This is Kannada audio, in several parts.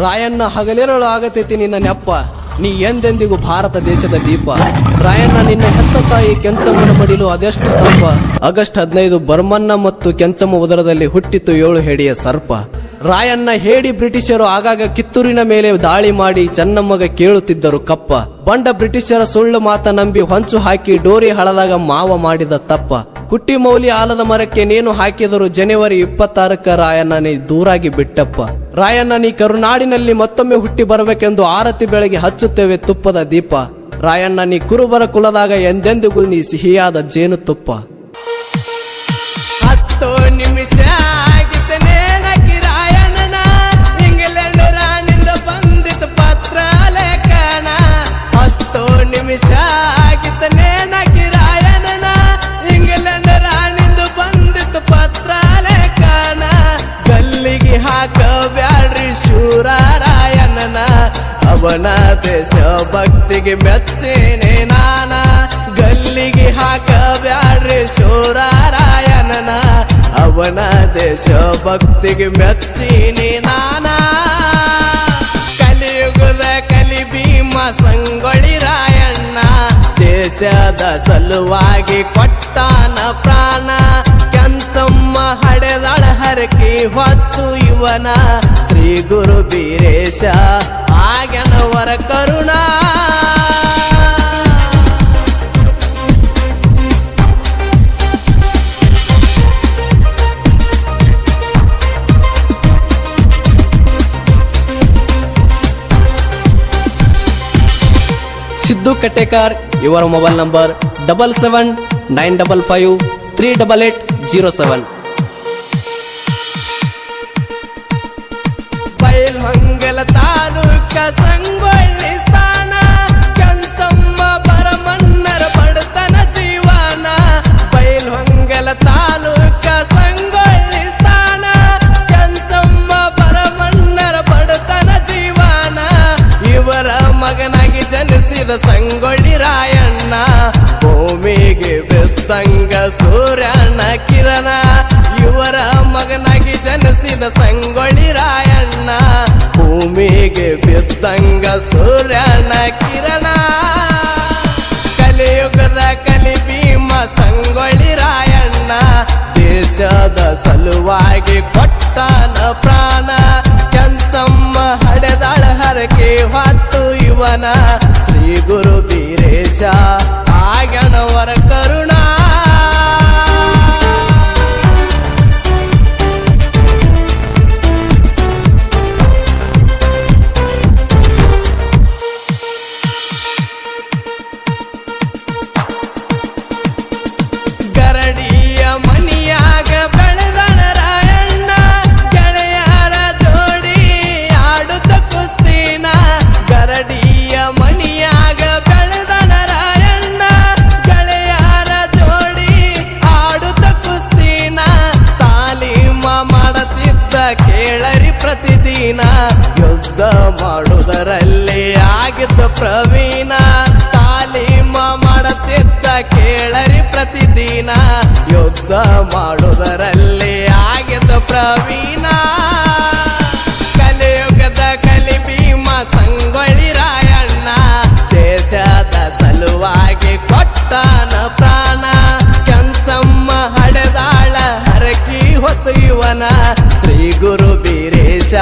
ರಾಯಣ್ಣ ಹಗಲಿರಳು ಆಗತೈತಿ ನಿನ್ನ ನೆಪ್ಪ. ನೀ ಎಂದೆಂದಿಗೂ ಭಾರತ ದೇಶದ ದೀಪ. ರಾಯಣ್ಣ ನಿನ್ನ ಹೆತ್ತ ತಾಯಿ ಕೆಂಚಮ್ಮನ ಮಡಿಲು ಅದೆಷ್ಟು ತಪ್ಪ ಆಗಸ್ಟ್ ಹದಿನೈದು ಬರ್ಮನ್ನ ಮತ್ತು ಕೆಂಚಮ್ಮ ಉದರದಲ್ಲಿ ಹುಟ್ಟಿತು ಏಳು ಹೆಡಿಯ ಸರ್ಪ. ರಾಯಣ್ಣ ಹೇಡಿ ಬ್ರಿಟಿಷರು ಆಗಾಗ ಕಿತ್ತೂರಿನ ಮೇಲೆ ದಾಳಿ ಮಾಡಿ ಚೆನ್ನಮ್ಮಗ ಕೇಳುತ್ತಿದ್ದರು ಕಪ್ಪ. ಬಂಡ ಬ್ರಿಟಿಷರ ಸುಳ್ಳು ಮಾತ ನಂಬಿ ಹೊಂಚು ಹಾಕಿ ಡೋರಿ ಹಳದಾಗ ಮಾವ ಮಾಡಿದ ತಪ್ಪ. ಕುಟ್ಟಿ ಮೌಲಿ ಆಲದ ಮರಕ್ಕೆ ನೇನು ಹಾಕಿದರು ಜನವರಿ ಇಪ್ಪತ್ತಾರಕ್ಕ ರಾಯಣ್ಣ ನೀ ದೂರಾಗಿ ಬಿಟ್ಟಪ್ಪ. ರಾಯಣ್ಣ ನೀ ಕರುನಾಡಿನಲ್ಲಿ ಮತ್ತೊಮ್ಮೆ ಹುಟ್ಟಿ ಬರಬೇಕೆಂದು ಆರತಿ ಬೆಳಗ್ಗೆ ಹಚ್ಚುತ್ತೇವೆ ತುಪ್ಪದ ದೀಪ. ರಾಯಣ್ಣ ನೀ ಕುರುಬರ ಕುಲದಾಗ ಎಂದೆಂದಿಗೂ ನೀ ಸಿಹಿಯಾದ ಜೇನು ಭಕ್ತಿಗೆ ಮೆಚ್ಚೇನೆ ನಾನ. ಗಲ್ಲಿಗೆ ಹಾಕ ಬ್ಯಾಡ್ರಿ ಶೂರ ರಾಯಣ್ಣನ ಅವನ ದೇಶ ಭಕ್ತಿಗೆ ಮೆಚ್ಚೀನಿ ನಾನ. ಕಲಿಯುಗದ ಕಲಿ ಭೀಮ ಸಂಗೊಳ್ಳಿ ರಾಯಣ್ಣ. ದೇಶದ ಸಲುವಾಗಿ ಕೊಟ್ಟಾನ ಪ್ರಾಣ. ಕೆಂಚಮ್ಮ ಹಡೆದಳ ಹರಕಿ ಹೊತ್ತು ಇವನ. ಶ್ರೀ ಗುರು ಬೀರೇಶ, ಆಗನವರ ಕರುಣಾ. ಸಿದ್ದು ಕಟೇಕಾರ್ ಇವರ mobile number double seven nine double five three double eight zero seven Bailhongal taluka Sangolli ಬಿದ್ದಂಗ ಸೂರ್ಯನ ಕಿರಣ. ಕಲಿಯುಗದ ಕಲಿ ಭೀಮ ಸಂಗೊಳ್ಳಿ ರಾಯಣ್ಣ. ದೇಶದ ಸಲುವಾಗಿ ಕೊಟ್ಟನ ಪ್ರಾಣ. ಕೆಂಚಮ್ಮ ಹಡೆದಾಳ ಹರಕೆ ಹೊತ್ತು ಇವನ. ಶ್ರೀ ಗುರು ಬೀರೇಶ. ಯುದ್ಧ ಮಾಡುವುದರಲ್ಲಿ ಆಗಿದ್ದ ಪ್ರವೀಣ. ಕಲಿಯುಗದ ಕಲಿ ಭೀಮ ಸಂಗೊಳ್ಳಿ ರಾಯಣ್ಣ. ದೇಶದ ಸಲುವಾಗಿ ಕೊಟ್ಟನ ಪ್ರಾಣ. ಕೆಂಚಮ್ಮ ಹಡೆದಾಳ ಹರಕಿ ಹೊತ್ತು ಇವನ. ಶ್ರೀ ಗುರು ಬೀರೇಶ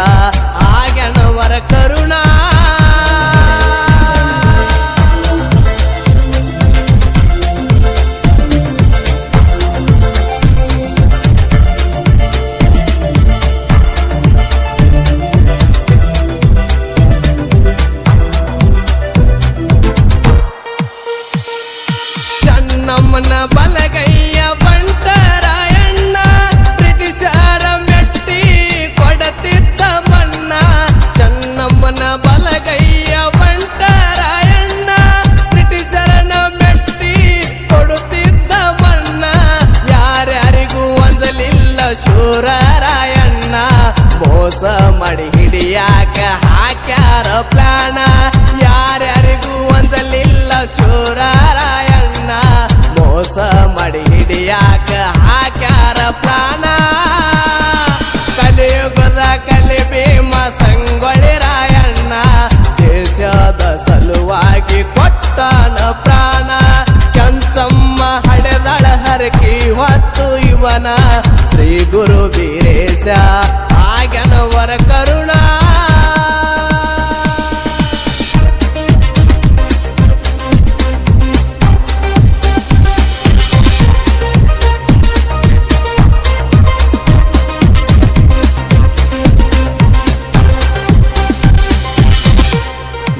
ಚನ್ನಮ್ಮನ ಬಲಗೈಯ ಬಂಟರಾಯಣ್ಣ ಬ್ರಿಟಿಷರ ಮೆಟ್ಟಿ ಕೊಡತಿದ್ದ ಮನ್ನ ಚನ್ನಮ್ಮನ ಬಲಗೈಯ ಬಂಟರಾಯಣ್ಣ ಬ್ರಿಟಿಷರನ ಮೆಟ್ಟಿ ಕೊಡುತ್ತಿದ್ದ ಮನ್ನ ಯಾರ್ಯಾರಿಗೂ ಒಂದಲಿಲ್ಲ ಶೂರರಾಯಣ್ಣ. ಮೋಸ ಮಾಡಿ ಹಿಡಿಯಾಕ ಹಾಕ್ಯಾರ ಪ್ಲಾನ ಹಾಕ್ಯಾರ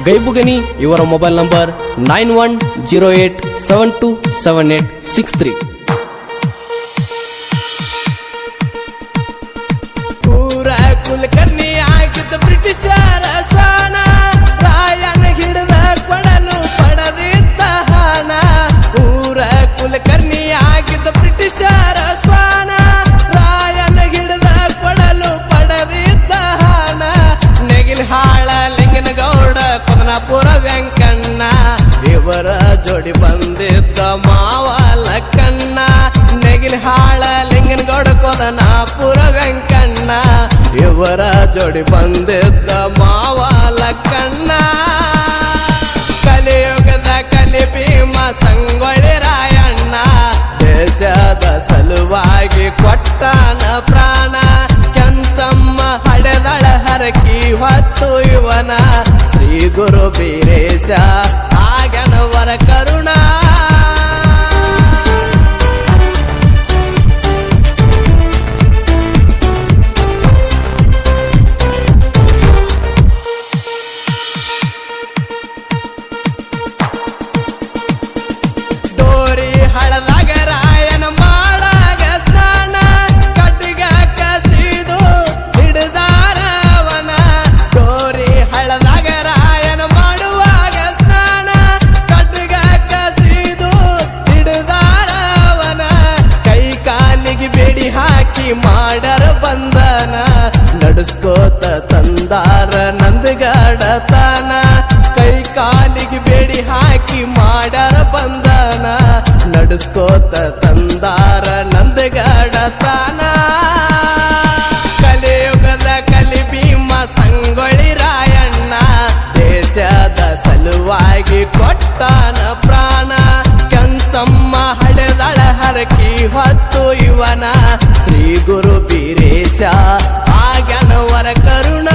ಗೈಬುಗನಿ ಇವರ mobile number nine one zero eight seven two seven eight six three. ಇವರ ಜೋಡಿ ಬಂದಿದ್ದ ಮಾವ ಲಕ್ಕಣ್ಣ ಕಲಿಯುಗದ ಕಲಿ ಭೀಮ ಸಂಗೊಳ್ಳಿ ರಾಯಣ್ಣ. ದೇಶದ ಸಲುವಾಗಿ ಕೊಟ್ಟನ ಪ್ರಾಣ. ಕೆಂಚಮ್ಮ ಹಡೆದಳ ಹರಕಿ ಹೊತ್ತು ಇವನ. ಶ್ರೀ ಗುರು ಬೀರೇಶ ನಡ್ಸ್ಕೋತ ತಂದಾರ ನಂದಗಾಡತನ ಕಲಿಯುಗದ ಕಲಿ ಭೀಮ ಸಂಗೊಳ್ಳಿ ರಾಯಣ್ಣ, ದೇಶದ ಸಲುವಾಗಿ ಕೊಟ್ಟಾನ ಪ್ರಾಣ. ಕೆಂಚಮ್ಮ ಹಡೆದಳ ಹರಕಿ ಹೊತ್ತು ಇವನ. ಶ್ರೀ ಗುರು ಬೀರೇಶ ಆಗನವರ ಕರುಣ.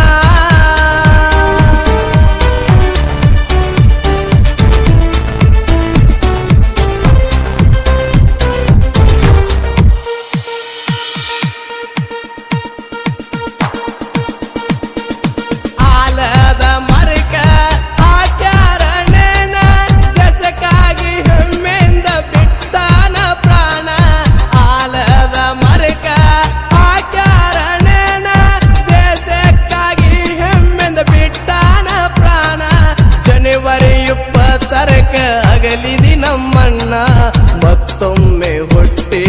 ಮತ್ತೊಮ್ಮೆ ಹುಟ್ಟಿ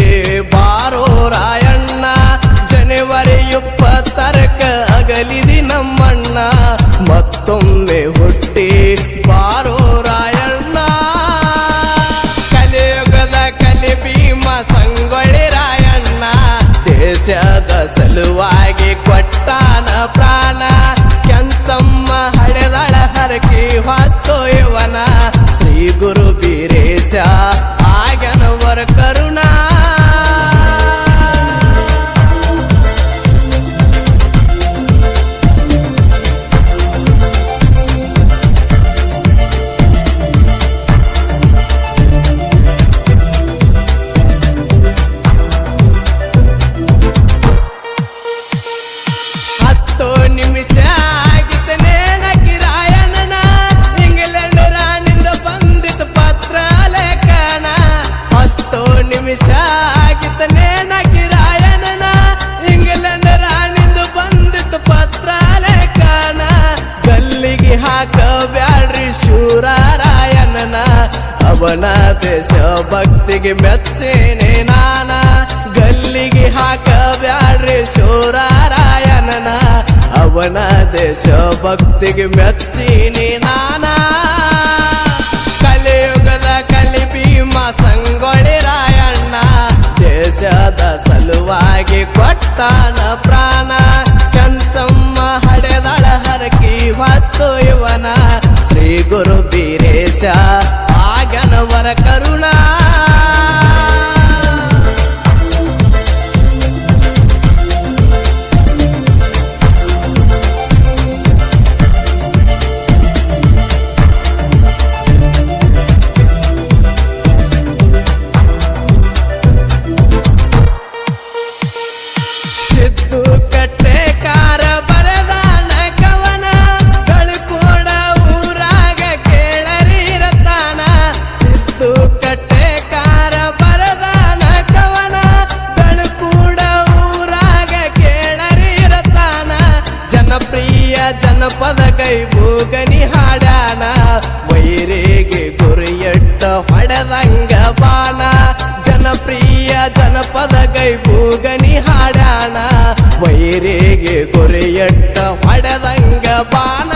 ದೇಶ ಭಕ್ತಿಗೆ ಮೆಚ್ಚೇನೆ ನಾನ. ಗಲ್ಲಿಗೆ ಹಾಕಬ್ಯಾಡ್ರಿ ಶೂರ ರಾಯಣ್ಣನ ಅವನ ದೇಶ ಭಕ್ತಿಗೆ ಮೆಚ್ಚೀನಿ ನಾನ. ಕಲಿಯುಗದ ಕಲಿ ಭೀಮ ಸಂಗೊಳ್ಳಿ ರಾಯಣ್ಣ. ದೇಶದ ಸಲುವಾಗಿ ಕೊಟ್ಟಾನ ಪ್ರಾಣ. ಕಂಚಮ್ಮ ಹಡೆದಳ ಹರಕಿ ಹೊತ್ತು ಇವನ. ಶ್ರೀ ಗುರು ಬೀರೇಶ ಆಗನವರ ಕರುಣಾ ವೈರಿಗೆ ಗುರಿಯಟ್ಟ ಹೊಡೆದಂಗ ಬಾಣ.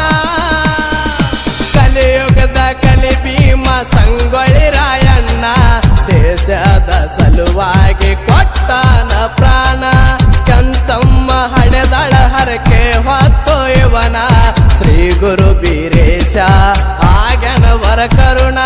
ಕಲಿಯುಗದ ಕಲಿ ಭೀಮ ಸಂಗೊಳ್ಳಿ ರಾಯಣ್ಣ, ದೇಶದ ಸಲುವಾಗಿ ಕೊಟ್ಟಾನ ಪ್ರಾಣ. ಕಂಚಮ್ಮ ಹಡೆದಳ ಹರಕೆ ಹೊತ್ತು ಇವನ. ಶ್ರೀ ಗುರು ಬೀರೇಶ ಆಗನ ವರ ಕರುಣ.